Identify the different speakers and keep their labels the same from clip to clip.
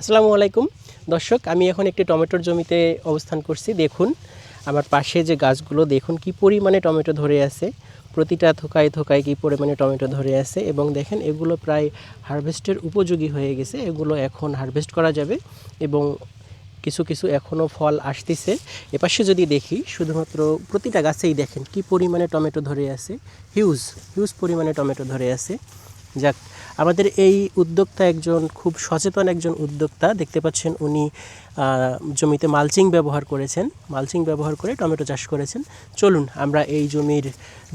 Speaker 1: আসসালামু আলাইকুম। দর্শক, আমি এখন একটি টমেটোর জমিতে অবস্থান করছি। দেখুন, আমার পাশে যে গাছগুলো, দেখুন কি পরিমাণে টমেটো ধরে আছে। প্রতিটা থোকায় থোকায় কি পরিমাণে টমেটো ধরে আছে এবং দেখেন, এগুলো প্রায় হারভেস্টের উপযোগী হয়ে গেছে। এগুলো এখন হারভেস্ট করা যাবে এবং কিছু কিছু এখনও ফল আসতেছে। এপাশে যদি দেখি, শুধুমাত্র প্রতিটা গাছেই দেখেন কি পরিমাণে টমেটো ধরে আছে। হিউজ হিউজ পরিমাণে টমেটো ধরে আছে। যাক আমাদের এই উদ্যোক্তা একজন খুব সচেতন একজন উদ্যোক্তা দেখতে পাচ্ছেন উনি জমিতে মালচিং ব্যবহার করেছেন মালচিং ব্যবহার করে টমেটো চাষ করেছেন। চলুন আমরা এই জমির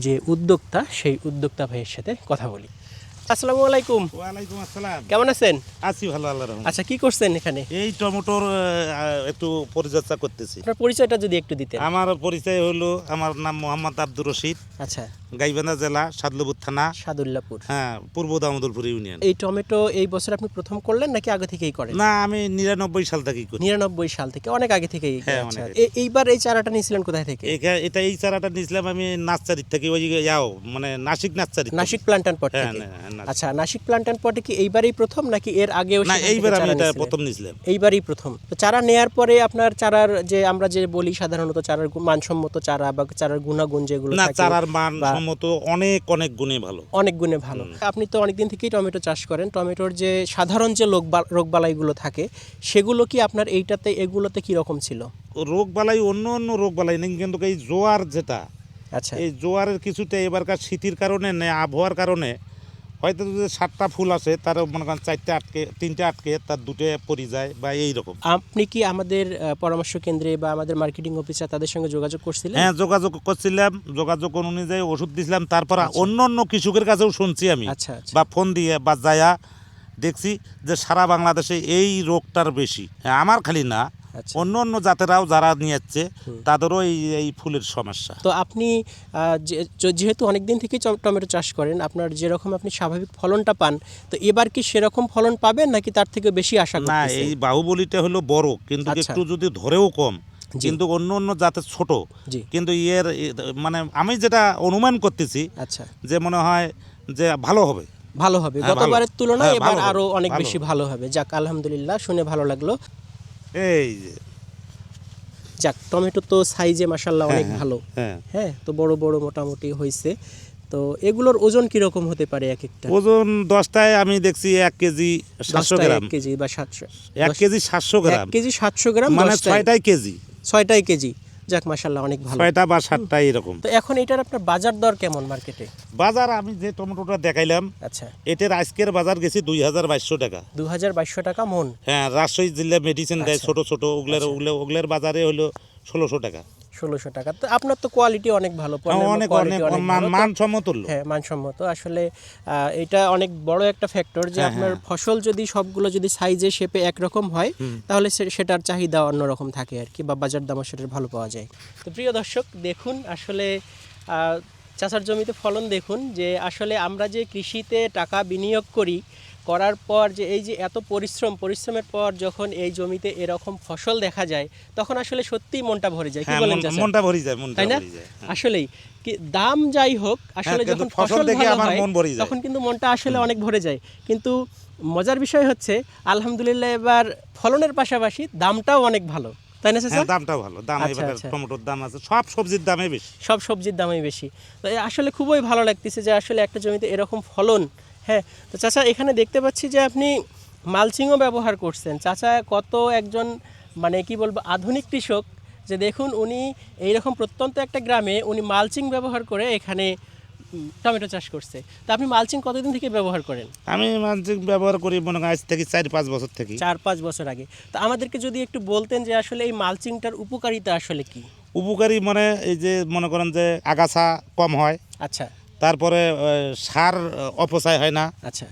Speaker 1: যে উদ্যোক্তা সেই উদ্যোক্তা ভাইয়ের সাথে কথা বলি। আসসালামু আলাইকুম।
Speaker 2: ওয়ালাইকুম আসসালাম।
Speaker 1: কেমন আছেন?
Speaker 2: আছি ভালো আল্লাহ রহমতে।
Speaker 1: আচ্ছা কি করছেন এখানে?
Speaker 2: এই টমেটোর একটু পরিচর্যা করতেছি।
Speaker 1: আপনার পরিচয়টা যদি একটু দিতেন।
Speaker 2: আমার পরিচয় হলো আমার নাম মোহাম্মদ আব্দুর রশিদ।
Speaker 1: আচ্ছা।
Speaker 2: গাইবান্ধা জেলা সাদলপুর থানা
Speaker 1: সাদুল্লাপুর।
Speaker 2: হ্যাঁ পূর্ব দামোদরপুর ইউনিয়ন।
Speaker 1: এই টমেটো এই বছর আপনি প্রথম করলেন নাকি আগে থেকেই করেন?
Speaker 2: না আমি নিরানব্বই সাল থেকেই করি।
Speaker 1: নিরানব্বই সাল থেকে অনেক আগে থেকেই
Speaker 2: হ্যাঁ,
Speaker 1: আচ্ছা। এইবার এই চারাটা নিয়েছিলেন কোথায় থেকে?
Speaker 2: এটা এই চারাটা নিয়েছিলাম আমি নার্সারির থেকে ওই যাও মানে নাসিক নার্সারি
Speaker 1: নাসিক প্লান্টান পট
Speaker 2: হ্যাঁ,
Speaker 1: থেকে?
Speaker 2: হ্যাঁ।
Speaker 1: আচ্ছা নাসিক প্লান্টান পটে কি এইবারই প্রথম নাকি এর আগেও
Speaker 2: না এইবার আমি এটা প্রথম নিয়েছিলাম।
Speaker 1: এইবারই প্রথম। তো চারা নেয়ার পরে আপনার চারার যে আমরা যে বলি সাধারণত চারার মানসম্মত চারা বা চারার গুণাগুণ যেগুলো
Speaker 2: না চারার মান সম্মত অনেক অনেক গুণে ভালো।
Speaker 1: অনেক গুণে ভালো। আপনি তো অনেকদিন থেকেই টমেটো চাষ করেন। টমেটোর যে সাধারণ যে রোগ রোগবালাইগুলো থাকে সেগুলো কি আপনার এইটাতে এগুলোতে কি রকম ছিল?
Speaker 2: রোগবালাই অন্য অন্য রোগ বালাই নেই কিন্তু এই জোয়ার যেটা
Speaker 1: আচ্ছা।
Speaker 2: এই জোয়ারের কিছুতে এবারকার শীতের কারণে না আবহাওয়ার কারণে হয়তো যদি সাতটা ফুল আসে তার মনে করেন চারটে আটকে তিনটে আটকে তার দুটো পরি যায় বা এই রকম।
Speaker 1: আপনি কি আমাদের পরামর্শ কেন্দ্রে বা আমাদের মার্কেটিং অফিসার তাদের সঙ্গে যোগাযোগ করছিলেন?
Speaker 2: হ্যাঁ যোগাযোগ করছিলাম। যোগাযোগ অনুযায়ী ওষুধ দিছিলাম। তারপর অন্য অন্য কৃষকের কাছেও শুনছি আমি।
Speaker 1: আচ্ছা আচ্ছা।
Speaker 2: বা ফোন দিয়ে বা যায়া দেখছি যে সারা বাংলাদেশে এই রোগটার বেশি। হ্যাঁ আমার খালি না
Speaker 1: আচ্ছা
Speaker 2: অন্য অন্য জাতেরাও যারা নিয়ে যাচ্ছে তাদেরও এই এই ফুলের সমস্যা।
Speaker 1: তো আপনি যেহেতু অনেক দিন থেকেই টমেটো চাষ করেন আপনার যেরকম আপনি স্বাভাবিক ফলনটা পান তো এবার কি সেরকম ফলন পাবেন নাকি তার থেকে বেশি আশা
Speaker 2: না এই বাহুবলিটা হলো বড় কিন্তু
Speaker 1: আচ্ছা।
Speaker 2: একটু যদি ধরেও কম কিন্তু অন্য অন্য জাতের ছোট কিন্তু এ- মানে আমি যেটা অনুমান করতেছি
Speaker 1: আচ্ছা।
Speaker 2: যে মনে হয় যে ভালো হবে।
Speaker 1: ভালো হবে।
Speaker 2: হ্যাঁ।
Speaker 1: গতবারের তুলনায়
Speaker 2: হ্যাঁ,
Speaker 1: এবার আরও অনেক বেশি ভালো হবে। যাক আলহামদুলিল্লাহ শুনে ভালো লাগল।
Speaker 2: এই যে।
Speaker 1: যাক টমেটো তো সাইজে মাসাল্লাহ
Speaker 2: হ্যাঁ,
Speaker 1: অনেক
Speaker 2: হ্যাঁ,
Speaker 1: ভালো।
Speaker 2: হ্যাঁ।
Speaker 1: হ্যাঁ তো বড় বড় মোটামুটি হয়েছে তো এগুলোর ওজন কীরকম হতে পারে এক একটা?
Speaker 2: ওজন দশটায় আমি দেখছি এক কেজি সাতশো গ্রাম।
Speaker 1: কেজি বা সাতশো
Speaker 2: এক কেজি সাতশো
Speaker 1: এক
Speaker 2: গ্রাম।
Speaker 1: কেজি সাতশো গ্রাম
Speaker 2: মানে ছয়টাই কেজি।
Speaker 1: ছয়টাই কেজি। যাক মাসাল্লাহ অনেক ভালো।
Speaker 2: ছয়টা বা সাতটা এরকম।
Speaker 1: তো এখন এটার আপনার বাজার দর কেমন মার্কেটে?
Speaker 2: বাজার আমি যে টমেটোটা দেখাইলাম
Speaker 1: আচ্ছা।
Speaker 2: এটার আজকের বাজার গেছি দুই হাজার বাইশশো টাকা।
Speaker 1: দু হাজার বাইশশো টাকা মন?
Speaker 2: হ্যাঁ রাজশাহী জেলা মেডিসিন দেয়
Speaker 1: আচ্ছা।
Speaker 2: ছোট ছোট ওগুলার ওগুলো ওগুলার বাজারে হলো ষোলোশো টাকা।
Speaker 1: ষোলোশো টাকা। তো আপনার তো কোয়ালিটি অনেক ভালো
Speaker 2: অনেক মান। মানসম্মত
Speaker 1: হ্যাঁ মানসম্মত। আসলে এটা অনেক বড় একটা ফ্যাক্টর যে
Speaker 2: হ্যাঁ,
Speaker 1: আপনার ফসল যদি সবগুলো যদি সাইজে শেপে একরকম হয় তাহলে সেটার চাহিদা অন্যরকম থাকে আর কি বা বাজার দামও সেটার ভালো পাওয়া যায়। তো প্রিয় দর্শক দেখুন আসলে আহ, চাষার জমিতে ফলন দেখুন যে আসলে আমরা যে কৃষিতে টাকা বিনিয়োগ করি করার পর যে এই যে এত পরিশ্রম পরিশ্রমের পর যখন এই জমিতে এরকম ফসল দেখা যায় তখন আসলে সত্যিই মনটা ভরে যায়। কি
Speaker 2: হ্যাঁ
Speaker 1: বলেন
Speaker 2: মনটা ভরি যায় মনটা
Speaker 1: না?
Speaker 2: যায় হ্যাঁ।
Speaker 1: আসলেই। কি দাম যাই হোক আসলে যখন
Speaker 2: ফসল দেখে আমার মন ভরে যায়।
Speaker 1: তখন কিন্তু মনটা আসলে অনেক ভরে যায়। কিন্তু মজার বিষয় হচ্ছে আলহামদুলিল্লাহ এবার ফলনের পাশাপাশি দামটাও অনেক ভালো। তাই না
Speaker 2: হ্যাঁ
Speaker 1: স্যার
Speaker 2: দামটা ভালো। দাম
Speaker 1: আচ্ছা,
Speaker 2: এবার
Speaker 1: আচ্ছা।
Speaker 2: টমেটোর দাম আছে সব সবজির দামে বেশি।
Speaker 1: সব সবজির দামই বেশি। তো আসলে খুবই ভালো লাগতেছে যে আসলে একটা জমিতে এরকম ফলন হ্যাঁ তো চাচা এখানে দেখতে পাচ্ছি যে আপনি মালচিংও ব্যবহার করছেন। চাচা কত একজন মানে কি বলব আধুনিক কৃষক যে দেখুন উনি এইরকম প্রত্যন্ত একটা গ্রামে উনি মালচিং ব্যবহার করে এখানে টমেটো চাষ করছে। তা আপনি মালচিং কতদিন থেকে ব্যবহার করেন?
Speaker 2: আমি মালচিং ব্যবহার করি মনে হয় আজ থেকে চার পাঁচ বছর থেকে।
Speaker 1: চার পাঁচ বছর আগে। তো আমাদেরকে যদি একটু বলতেন যে আসলে এই মালচিংটার উপকারিতা আসলে কি?
Speaker 2: উপকারী মানে এই যে মনে করেন যে আগাছা কম হয়।
Speaker 1: আচ্ছা।
Speaker 2: তারপরে সার অপচয় হয় না।
Speaker 1: আচ্ছা।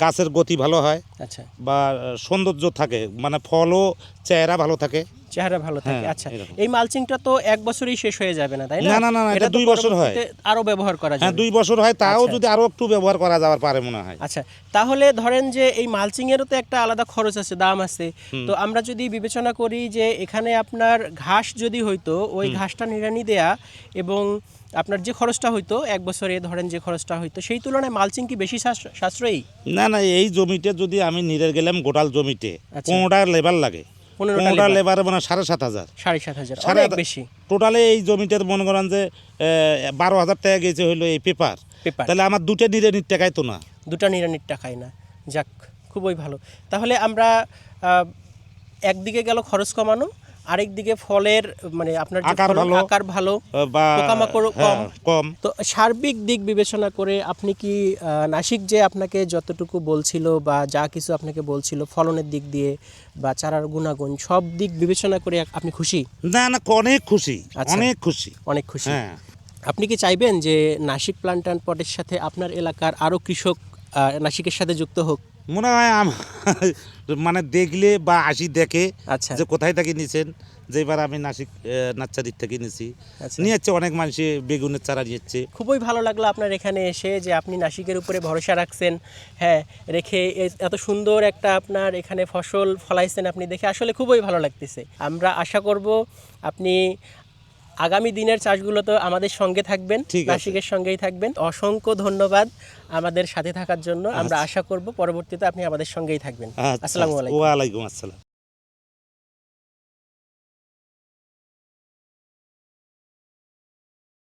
Speaker 2: গাছের গতি ভালো হয়
Speaker 1: আচ্ছা।
Speaker 2: বা সৌন্দর্য থাকে। মানে ফলও চেহারা ভালো থাকে।
Speaker 1: চেহারা ভালো থাকে
Speaker 2: হ্যাঁ,
Speaker 1: আচ্ছা। এই মালচিংটা তো এক বছরই শেষ হয়ে যাবে না তাই না?
Speaker 2: না, না, না, এটা দুই বছর হয়।
Speaker 1: আরও ব্যবহার করা
Speaker 2: হ্যাঁ দুই বছর হয় তাও
Speaker 1: আচ্ছা,
Speaker 2: যদি আরও একটু ব্যবহার করা যাওয়ার পারে মনে হয়।
Speaker 1: আচ্ছা তাহলে ধরেন যে এই মালচিং এরও তো একটা আলাদা খরচ আছে দাম আছে। তো আমরা যদি বিবেচনা করি যে এখানে আপনার ঘাস যদি হইতো ওই ঘাসটা নিড়ানি দেয়া এবং আপনার যে খরচটা হইতো এক বছরে ধরেন যে খরচটা হইতো সেই তুলনায় মালচিং কি বেশি সাশ্র- সাশ্রয়ী?
Speaker 2: না না এই জমিতে যদি আমি নিরে গেলাম গোটাল জমিতে
Speaker 1: আচ্ছা।
Speaker 2: পনেরোটা লেবার লাগে।
Speaker 1: পনেরোটা।
Speaker 2: লেবার। মানে সাড়ে সাত হাজার।
Speaker 1: সাড়ে সাত হাজার।
Speaker 2: সাড়ে
Speaker 1: বেশি।
Speaker 2: টোটালে এই জমিতে মনে করেন যে বারো হাজার টাকা গেছে হলো এই পেপার।
Speaker 1: পেপার।
Speaker 2: তাহলে আমার দুটো নিরে নির টাকায় তো না।
Speaker 1: দুটো নিরানির টাকায় না। যাক খুবই ভালো। তাহলে আমরা একদিকে গেল খরচ কমানো আরেক দিকে ফলের মানে আপনার যে
Speaker 2: আকার ভালো।
Speaker 1: পোকামাকড়ও
Speaker 2: হ্যাঁ,
Speaker 1: কম।
Speaker 2: কম
Speaker 1: তো সার্বিক দিক বিবেচনা করে আপনি কি নাসিক যে আপনাকে যতটুকু বলছিল বা যা কিছু আপনাকে বলছিল ফলনের দিক দিয়ে বা চারার গুণাগুণ সব দিক বিবেচনা করে আপনি খুশি
Speaker 2: না না অনেক খুশি
Speaker 1: আচ্ছা।
Speaker 2: অনেক খুশি
Speaker 1: অনেক খুশি
Speaker 2: হ্যাঁ
Speaker 1: আপনি কি চাইবেন যে নাসিক প্লান্ট পটের সাথে আপনার এলাকার আরও কৃষক আহ, নাসিকের সাথে যুক্ত হোক
Speaker 2: মনে হয় আমার মানে দেখলে বা আসি দেখে
Speaker 1: আচ্ছা।
Speaker 2: যে কোথায় থেকে নিছেন? যে এবার আমি নাসিক এ, নাচ্চারির থেকে নিছি।
Speaker 1: আচ্ছা।
Speaker 2: নিয়ে যাচ্ছে অনেক মানুষে বেগুনের চারা নিয়েছে।
Speaker 1: খুবই ভালো লাগল আপনার এখানে এসে যে আপনি নাসিকের উপরে ভরসা রাখছেন। হ্যাঁ রেখে এত সুন্দর একটা আপনার এখানে ফসল ফলাইছেন আপনি দেখে। আসলে খুবই ভালো লাগতেছে। আমরা আশা করব আপনি আগামী দিনের চাষগুলো তো আমাদের সঙ্গে থাকবেন নাসিকের সঙ্গেই থাকবেন। অসংখ্য ধন্যবাদ আমাদের সাথে থাকার জন্য। আমরা আশা করব পরবর্তীতে আপনি আমাদের সঙ্গেই থাকবেন।
Speaker 2: আচ্ছা,
Speaker 1: আসসালামু আলাইকুম।
Speaker 2: ওয়ালাইকুম আসসালাম।